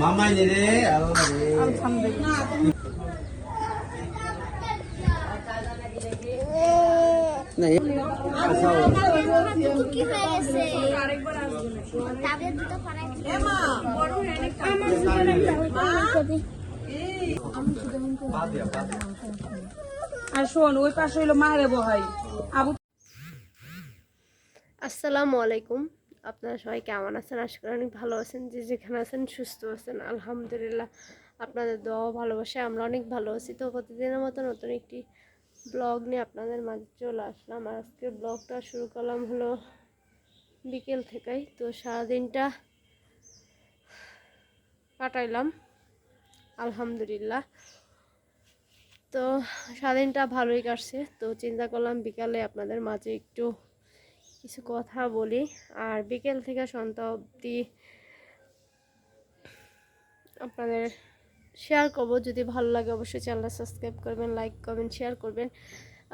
মামাই আচ্ছা, আর শোন ওই পাশে হইল মারে বহাই। আবু আসসালামু আলাইকুম। আপনারা সবাই কেমন আছেন? আশা করি অনেক ভালো আছেন। যে যেখানে আছেন সুস্থ আছেন। আলহামদুলিল্লাহ আপনাদের দোয়া ভালোবাসে আমরা অনেক ভালো আছি। তো প্রতিদিনের মতো নতুন একটি ব্লগ নিয়ে আপনাদের মাঝে চলে আসলাম। আর আজকে ব্লগটা শুরু করলাম হলো বিকেল থেকেই। তো সারাদিনটা কাটাইলাম। আলহামদুলিল্লাহ। তো সারাদিনটা ভালোই কাটছে। তো চিন্তা করলাম বিকালে আপনাদের মাঝে একটু কিছু কথা বলি। আর বিকেল থেকে সন্ধ্যা অবধি আপনাদের শেয়ার করব। যদি ভালো লাগে অবশ্যই চ্যানেলটা সাবস্ক্রাইব করবেন লাইক করবেন শেয়ার করবেন।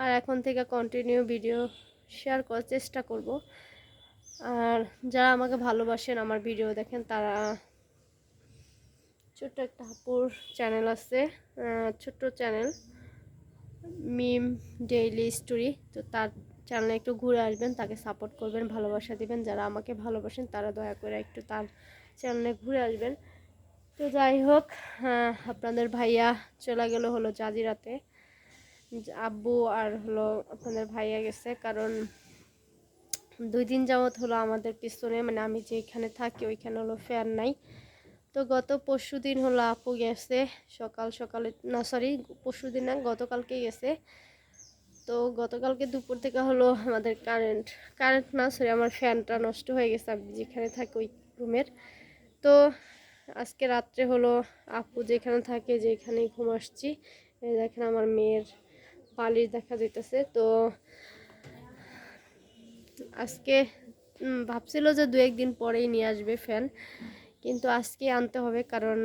আর এখন থেকে কন্টিনিউ ভিডিও শেয়ার করার চেষ্টা করব। আর যারা আমাকে ভালোবাসেন, আমার ভিডিও দেখেন, তারা ছোট্ট একটা হাপুর চ্যানেল আছে ছোট্ট চ্যানেল মিম ডেইলি স্টোরি তো তার চ্যানেলে একটু ঘুরে আসবেন, তাকে সাপোর্ট করবেন, ভালোবাসা দিবেন, যারা আমাকে ভালোবাসেন তারা দয়া করে একটু তার চ্যানেলে ঘুরে আসবেন। তো যাই হোক আপনাদের ভাইয়া চলে গেল হলো জাজিরাতে। আব্বু আর হলো আপনাদের ভাইয়া গেছে, কারণ দুই দিন যাবত হলো আমাদের পিছনে মানে আমি যেখানে থাকি ওইখানে হলো ফ্যান নাই। তো গত পরশু দিন হলো আপু গেছে, সকাল সকালে, না সরি পরশু দিন না, গতকালকে গেছে। তো গতকালকে দুপুর থেকে হলো আমাদের কারেন্ট কারেন্ট না সরি আমার ফ্যানটা নষ্ট হয়ে গেছে, আমি যেখানে থাকি ওই রুমের তো আজকে রাত্রে হলো আপু যেখানে থাকে যেখানেই ঘুম আসছি। দেখেন আমার মেয়ের বালিশ দেখা যেতেছে তো আজকে ভাবছিল যে দু একদিন পরেই নিয়ে আসবে ফ্যান কিন্তু আজকে আনতে হবে কারণ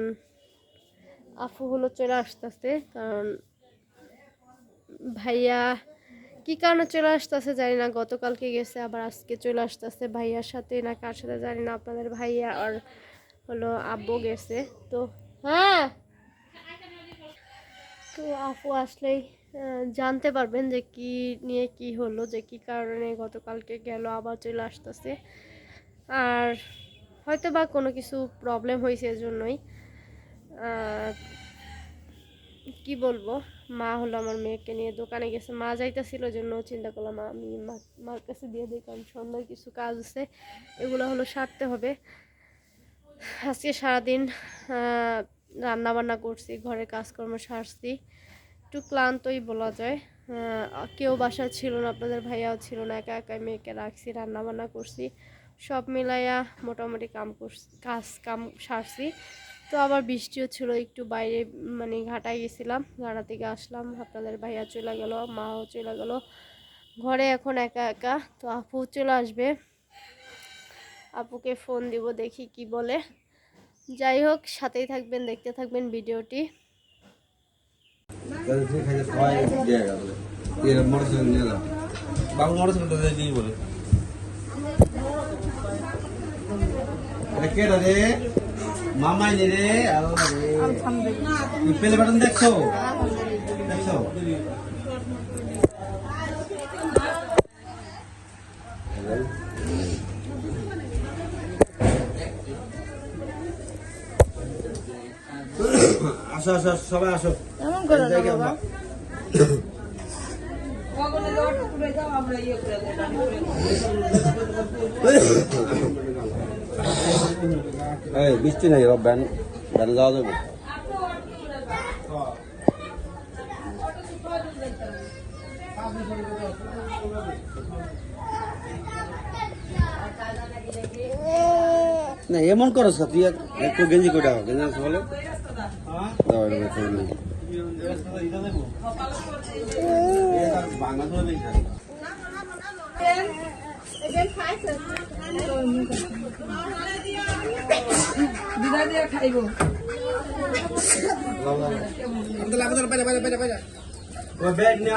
আফু হলো চলে আসতেছে, কারণ ভাইয়া, কি কারণে চলে আসতেছে জানি না, গতকালকে গেছে, আবার আজকে চলে আসতেছে। ভাইয়ার সাথে না কার সাথে জানি না, আপনাদের ভাইয়া আর হলো আব্বু গেছে। তো হ্যাঁ। তো আপু আসলেই জানতে পারবেন যে কি নিয়ে কি হলো, যে কি কারণে গতকালকে গেল, আবার চলে আসতেছে। আর হয়তো বা কোনো কিছু প্রবলেম হয়েছে এজন্যই। কি বলব? মা হলো আমার মেয়েকে নিয়ে দোকানে গেছে। মা যাইতেছিল জন্য চিন্তা করলাম আমি মার কাছে দিয়ে দিই, কারণ সন্ধ্যায় কিছু কাজ আছে, এগুলো হলো সারতে হবে। আজকে সারাদিন রান্না বান্না করছি ঘরের কাজকর্ম সারছি। একটু ক্লান্তই বলা যায়। কেউ বাসা ছিল না, আপনাদের ভাইয়াও ছিল না, একা একা মেয়েকে রাখছি রান্না বান্না করছি। সব মিলাইয়া মোটামুটি কাম করছি, কাজ কাম সারছি। তো আবার বৃষ্টিও ছিল, একটু বাইরে মানে ঘাটায় গেছিলাম, ঘাটা থেকে আসলাম, আপনাদের ভাইয়া চলে গেল, মাও চলে গেল, ঘরে এখন একা একা, তো আপু চলে আসবে। আপুকে ফোন দিব, দেখি কি বলে। যাই হোক, সাথেই থাকবেন, দেখতে থাকবেন ভিডিওটি। মামাই নে রে পেলে বাটন দেখছ? দেখছ? আসো আসো সবাই আসো। এমন করে জায়গা বাবা। মা- এই বৃষ্টি নাই ব্যান ব্যান যাওয়া যাবে। না এমন করো তুই একটু গেঞ্জি দাও গেঞ্জি বলে। বাংলা ব্যাগ নিয়ে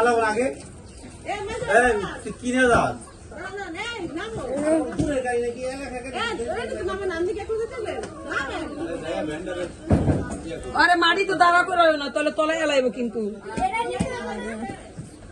কিনে যাস আরে মাটি তো দাঁড়া করে না তাহলে তলায় এলাইব কিন্তু।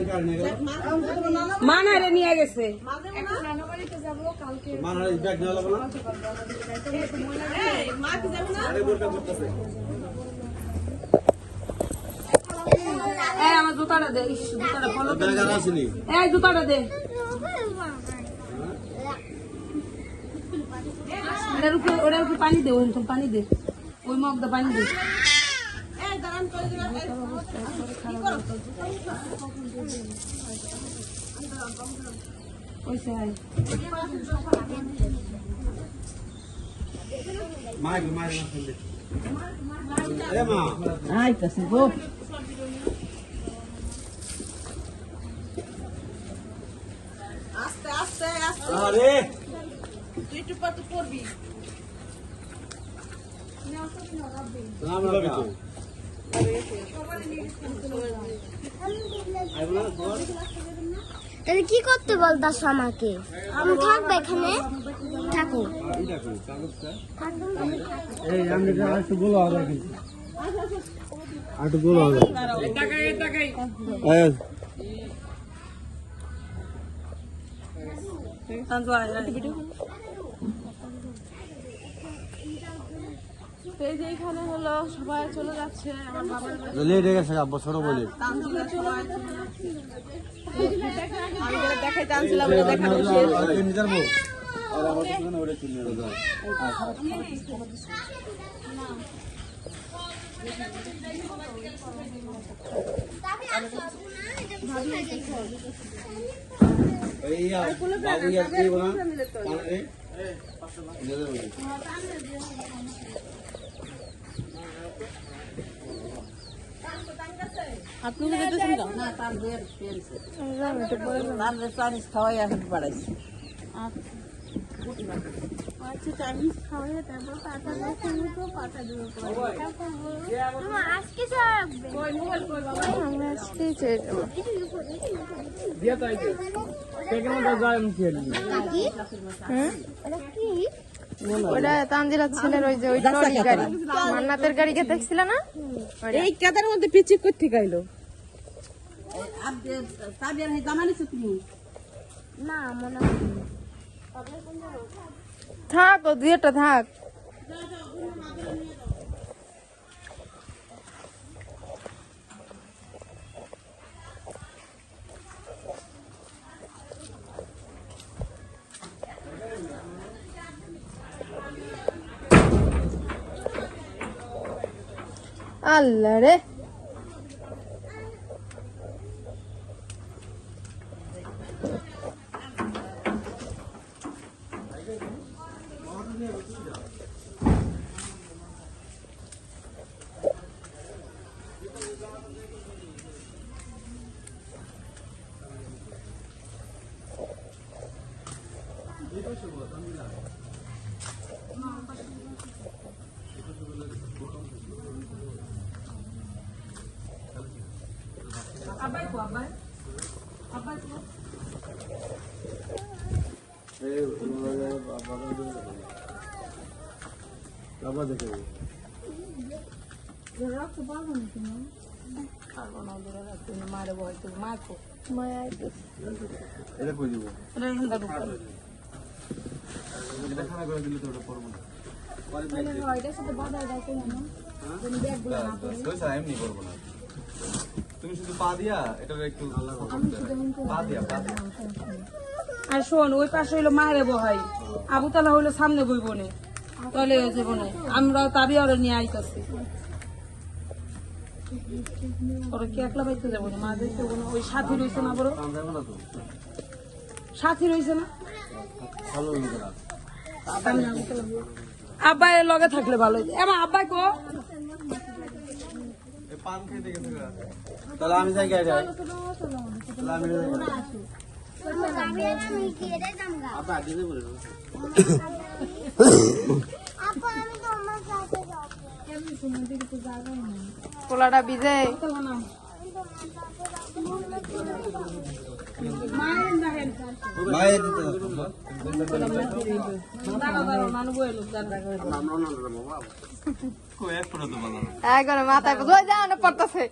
গেছে নিয়ে গেছে। মানার নিয়ে এই আমার জুতাটা দে জুতাটা ফলো এই জুতাটা দে। ওটার উপরে ওটার উপরে পানি দে ওই পানি দে। ওই মগদা পানি দে। ওই সাই মা একটু মায়ের না ফেললে এ মা আইতাছে গো আরে রাম রাম তাহলে কি করতে বলতাস আমাকে? আমি থাকবে এখানে। থাকো। এই আমি একটু বলো হবে এই যে এখানে হলো সবাই চলে যাচ্ছে আমার বাবার লেট হয়ে গেছে আব্বা ছোট বলে। আমি যেটা দেখানো শেষ বউ আর আমার চুল আপনি যেতেছেন তো? না তার বের পেনছে তার রে চাইনিজ খাওয়াই এখন বাড়াইছে। আজকে যাবে আমরা আজকেই চেয়ে যাব ওটা তানজিরা ছেলের ওই যে ওই ট্রলি গাড়ি। মান্নাতের গাড়িকে দেখছিল না? এই কাদার মধ্যে করতে গাইলো থাক ও দুইটা থাক। আল্লাহ রে আব্বাই কো আব্বাই আব্বাই কো এই বাবা দেখে মারে বলতে মাকো মায়া আইতেছে। এটা কই দিব এটা হিন্দা ঢুকা এটা খারাপ করে। দিলে তো ওটা পড়ব না তুমি শুধু পা দিয়া এটা একটু পা দিয়া। পা দিয়া। আর শোন, ওই পাশে হইল মারে বহাই। আবু তালা হইল সামনে বইব নে তলে যাব না আমরা তাবি ওরা নিয়ে আইতাছি। না? ওই সাথী না সাথী না? লগে থাকলে ভালো আমি পোলাটা। এখন মাথায় পড়তেছে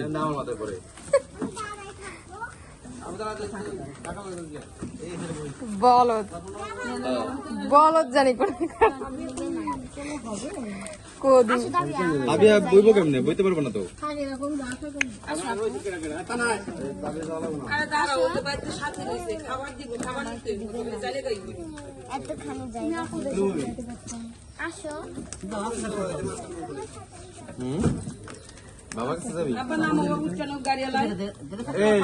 এর নাম আমার মাথায় পড়ে। আমি তো রাতে থাকি। টাকা পয়সা দিয়ে। এই হেরে বই। বলদ বলদ জানি কোন কোদি আর বইবো কেমনে? বইতে পারব না তো? দাঁড়াও ওদের বাড়িতে সাথে রয়েছে খাবার দিব খাবার দিতে হইব, তুমি চাইলে গাইব এতখানি যাই না আসো বাবা কাছে যাবি আব্বা নাম বাবু কেন গাড়ি আলাই এই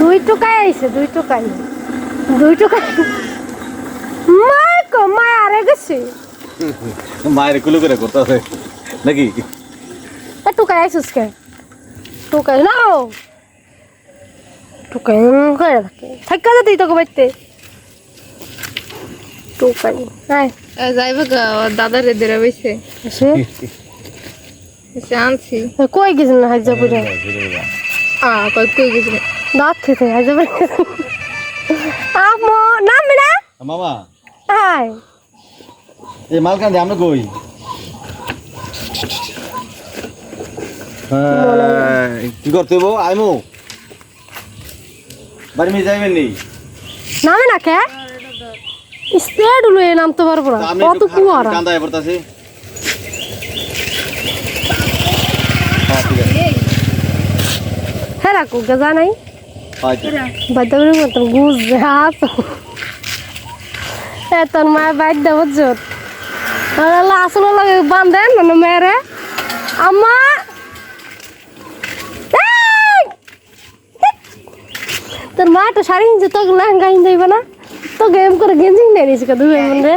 দুই টুকাই আইছে দুই টুকাই। দুই টুকাই মায় কো মায় আরে গেছে। মায়ের কুলু করে করতেছে নাকি? এ টুকাই আইছিস কে? টুকাই নাও টুকাই করে থাকে। থাকা যদি তোকে বাইতে। টুকাই। হ্যাঁ যাইব দাদার এদের বইছে। এসে? আনছি। কই গেছিল না হাজা পুরে? আ কই কই গেছিল দাঁত খেতে পুরে আমো নামবি না? মামা। হাই এই মালকান আমরা কই? কি করতে হইব? আইমু। বাড়ি মেয়ে যাইবেন নি? নামে না কে? স্প্রেড হলো এ নাম তো পারব না কত কুয়ারা। পড়তাছি। হ্যাঁ আছে। হ্যাঁ রাখো গেজা নাই। আচ্ছা বাদ্যবের মতন গুজ হাত। এ তোর মায়ের বাদ্য বুঝছ আসলে লাগে বান্ধেন মানে মেয়েরে। আম্মা! তোর মা তো শাড়ি কিনছে তোকে লেহেঙ্গা কিনতে যাইবে না। তো গেম করে গেঞ্জি কিনে নিয়েছি দুই মন রে